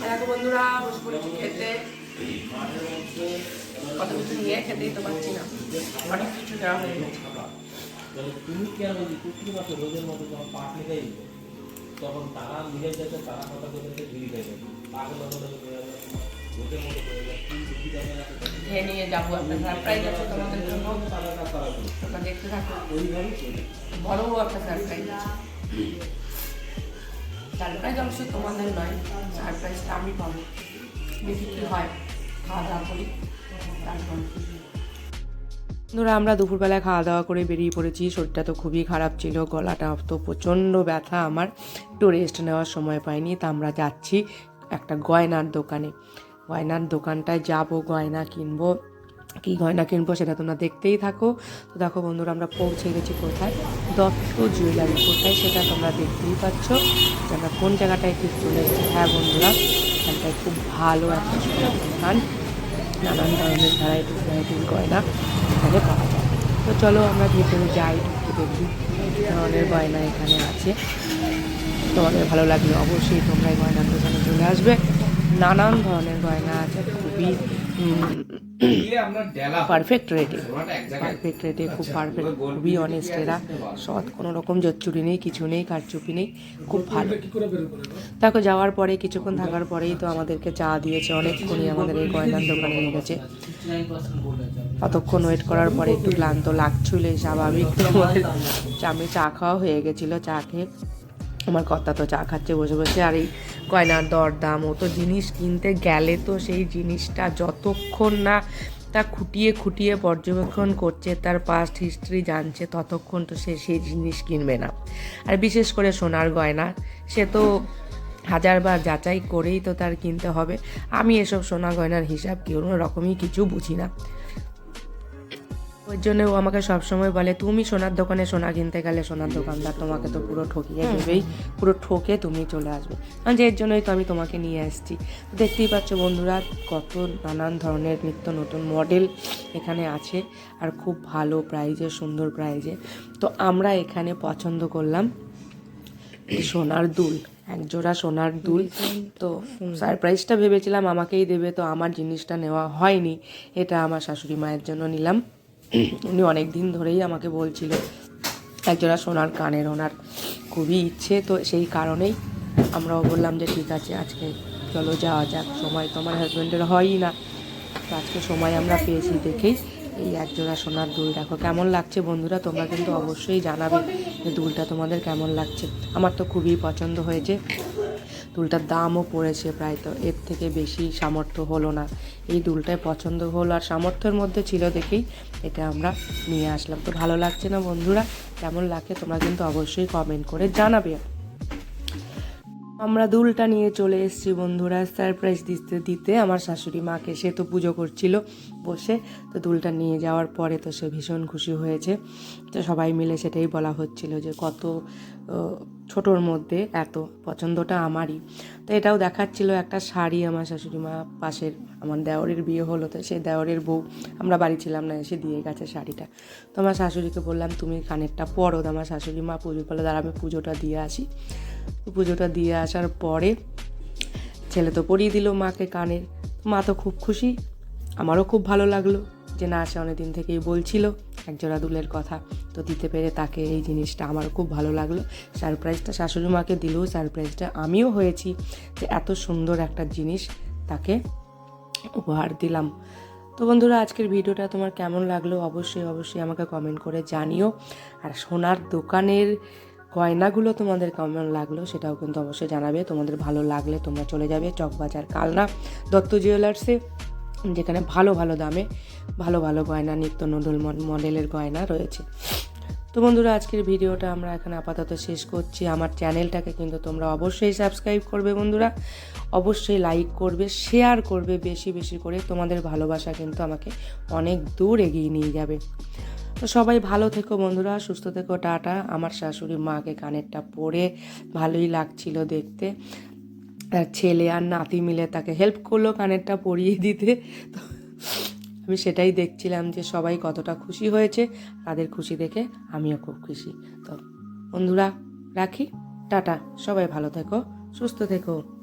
দেখো বন্ধুরা বসে পড়েছি খেতে। কত কিছু নিয়ে খেতেই তো পারছি না। অনেক কিছু দেওয়া হয়ে তুমি কেন ওই কুকুর মতো রোজের মতো যখন পাট নিতে তখন তারা নিজে যেত তারা কথা বলতে ঘিরি দেবে পাগল মতো রোজের মতো করে খেয়ে নিয়ে যাব একটা সারপ্রাইজ আছে তোমাদের জন্য। তোমরা দেখতে থাকো। বড় একটা সারপ্রাইজ আছে। সারপ্রাইজ অবশ্য তোমাদের নয় সারপ্রাইজটা আমি পাবো। দেখি কি হয় খাওয়া দাওয়া করি, তারপর। ধরো আমরা দুপুরবেলায় খাওয়া দাওয়া করে বেরিয়ে পড়েছি। শরীরটা তো খুবই খারাপ ছিল, গলাটা তো প্রচণ্ড ব্যথা। আমার একটু রেস্ট নেওয়ার সময় পাইনি, তা আমরা যাচ্ছি একটা গয়নার দোকানে। গয়নার দোকানটায় যাব, গয়না কিনবো। কী গয়না কিনবো সেটা তোমরা দেখতেই থাকো। তো দেখো বন্ধুরা, আমরা পৌঁছে গেছি কোথায়? দত্ত জুয়েলারি কোথায় সেটা তোমরা দেখতেই পাচ্ছ। যে আমরা কোন জায়গাটায় ঠিক চলে এসেছি? হ্যাঁ বন্ধুরা, এখানটায় খুব ভালো একটা দোকান নানান ধরনের ভ্যারাইটিস ভ্যারাইটিস গয়না এখানে পাওয়া যায়। তো চলো আমরা ভেতরে যাই ঢুকে দেখি ধরনের গয়না এখানে আছে। তোমাদের ভালো লাগলে অবশ্যই তোমরা এই গয়নার দোকানে চলে আসবে। নানান ধরনের গয়না আছে, খুবই পারফেক্ট রেটে পারফেক্ট রেটে খুব পারফেক্ট খুবই অনেস্ট এরা সৎ কোনো রকম জচ্চুরি নেই কিছু নেই কারচুপি নেই খুব ভালো। দেখো যাওয়ার পরে কিছুক্ষণ থাকার পরেই তো আমাদেরকে চা দিয়েছে অনেকক্ষণই আমাদের এই গয়নার দোকানে লেগেছে কতক্ষণ ওয়েট করার পরে একটু ক্লান্ত লাগছিল স্বাভাবিক চামে চা খাওয়া হয়ে গেছিল চা খেয়ে। আমার কর্তা তো চা খাচ্ছে বসে বসে আর এই গয়নার দরদাম, ও তো জিনিস কিনতে গেলে তো সেই জিনিসটা যতক্ষণ না তা খুঁটিয়ে খুঁটিয়ে পর্যবেক্ষণ করছে, তার পাস্ট হিস্ট্রি জানছে, ততক্ষণ তো সে সেই জিনিস কিনবে না। আর বিশেষ করে সোনার গয়না, সে তো হাজারবার যাচাই করেই তো তার কিনতে হবে। আমি এসব সোনা গয়নার হিসাব কোনো রকমই কিছু বুঝি না। ওই জন্য ও আমাকে সবসময় বলে তুমি সোনার দোকানে সোনা কিনতে গেলে সোনার দোকানদার তোমাকে তো পুরো ঠকিয়ে দেবেই পুরো ঠকে তুমি চলে আসবে। আর যে এর জন্যই তো আমি তোমাকে নিয়ে আসছি দেখতেই পাচ্ছ বন্ধুরা কত নানান ধরনের নিত্য নতুন মডেল এখানে আছে আর খুব ভালো প্রাইজে সুন্দর প্রাইজে তো আমরা এখানে পছন্দ করলাম সোনার দুল এক জোড়া সোনার দুল। তো সারপ্রাইজটা ভেবেছিলাম আমাকেই দেবে তো আমার জিনিসটা নেওয়া হয়নি এটা আমার শাশুড়ি মায়ের জন্য নিলাম। উনি অনেক দিন ধরেই আমাকে বলছিল, একজোড়া সোনার কানের ওনার খুবই ইচ্ছে, তো সেই কারণেই আমরাও বললাম যে ঠিক আছে, আজকে চলো যাওয়া যাক। সময় তো আমার হাজব্যান্ডের হয়ই না। তো আজকে সময় আমরা পেয়েছি দেখেই এই একজোড়া সোনার দুল। দেখো কেমন লাগছে বন্ধুরা, তোমরা কিন্তু অবশ্যই জানাবে যে দুলটা তোমাদের কেমন লাগছে। আমার তো খুবই পছন্দ হয়েছে। দুলটার দামও পড়েছে প্রায় তো, এর থেকে বেশি সামর্থ্য হলো না। এই দুলটাই পছন্দ হলো আর সামর্থ্যের মধ্যে ছিল দেখেই এটা আমরা নিয়ে আসলাম। তো ভালো লাগছে না বন্ধুরা? কেমন লাগে তোমরা কিন্তু অবশ্যই কমেন্ট করে জানাবে। আমরা দুলটা নিয়ে চলে এসেছি বন্ধুরা সারপ্রাইজ দিতে দিতে। আমার শাশুড়ি মাকে সে তো পুজো করছিল বসে, তো দুলটা নিয়ে যাওয়ার পরে তো সে ভীষণ খুশি হয়েছে। তো সবাই মিলে সেটাই বলা হচ্ছিল যে কত ছোটোর মধ্যে এত, পছন্দটা আমারই। তো এটাও দেখাচ্ছিল একটা শাড়ি আমার শাশুড়ি মা পাশের, আমার দেওরের বিয়ে হলো, তো সেই দেওরের বউ, আমরা বাড়ি ছিলাম না, এসে দিয়ে গেছে শাড়িটা। তো আমার শাশুড়িকে বললাম, তুমি কানেরটা পরো। আমার শাশুড়ি মা পুজো করল দাঁড়া, আমি পুজোটা দিয়ে আসি। পুজোটা দিয়ে আসার পরে ছেলে তো পরিয়ে দিল মাকে কানের। মা তো খুব খুশি, আমারও খুব ভালো লাগল যে না, সে অনেকদিন থেকেই বলছিল। একজোড়া দুলের কথা তো দিতে পেরে তাকে এই জিনিসটা আমারও খুব ভালো লাগল। সারপ্রাইজটা শাশুড়ি মাকে দিলেও সারপ্রাইজটা আমিও হয়েছি যে এত সুন্দর একটা জিনিস তাকে উপহার দিলাম। তো বন্ধুরা, আজকের ভিডিওটা তোমার কেমন লাগল? অবশ্যই অবশ্যই আমাকে কমেন্ট করে জানিও। আর সোনার দোকানের গয়নাগুলো তোমাদের কেমন লাগল সেটাও কিন্তু অবশ্যই জানাবে। তোমাদের ভালো লাগলে তোমরা চলে যাবে চকবাজার কালনা দত্ত জুয়েলার্সে যেখানে ভালো ভালো দামে ভালো ভালো গয়না, নিত্য নতুন মডেলের গয়না রয়েছে। তো বন্ধুরা, আজকের ভিডিওটা আমরা এখানে আপাতত শেষ করছি। আমার চ্যানেলটাকে কিন্তু তোমরা অবশ্যই সাবস্ক্রাইব করবে বন্ধুরা। অবশ্যই লাইক করবে, শেয়ার করবে বেশি বেশি করে। তোমাদের ভালোবাসা কিন্তু আমাকে অনেক দূর এগিয়ে নিয়ে যাবে। তো সবাই ভালো থেকো বন্ধুরা, সুস্থ থেকো, টাটা। আমার শাশুড়ি মাকে কানেরটা পরে ভালোই লাগছিল দেখতে। তার ছেলে আর নাতি মিলে তাকে হেল্প করল কানেরটা পরিয়ে দিতে। তো আমি সেটাই দেখছিলাম যে সবাই কতটা খুশি হয়েছে। তাদের খুশি দেখে আমিও খুব খুশি। তো বন্ধুরা, রাখি? টাটা। সবাই ভালো থেকো, সুস্থ থেকো।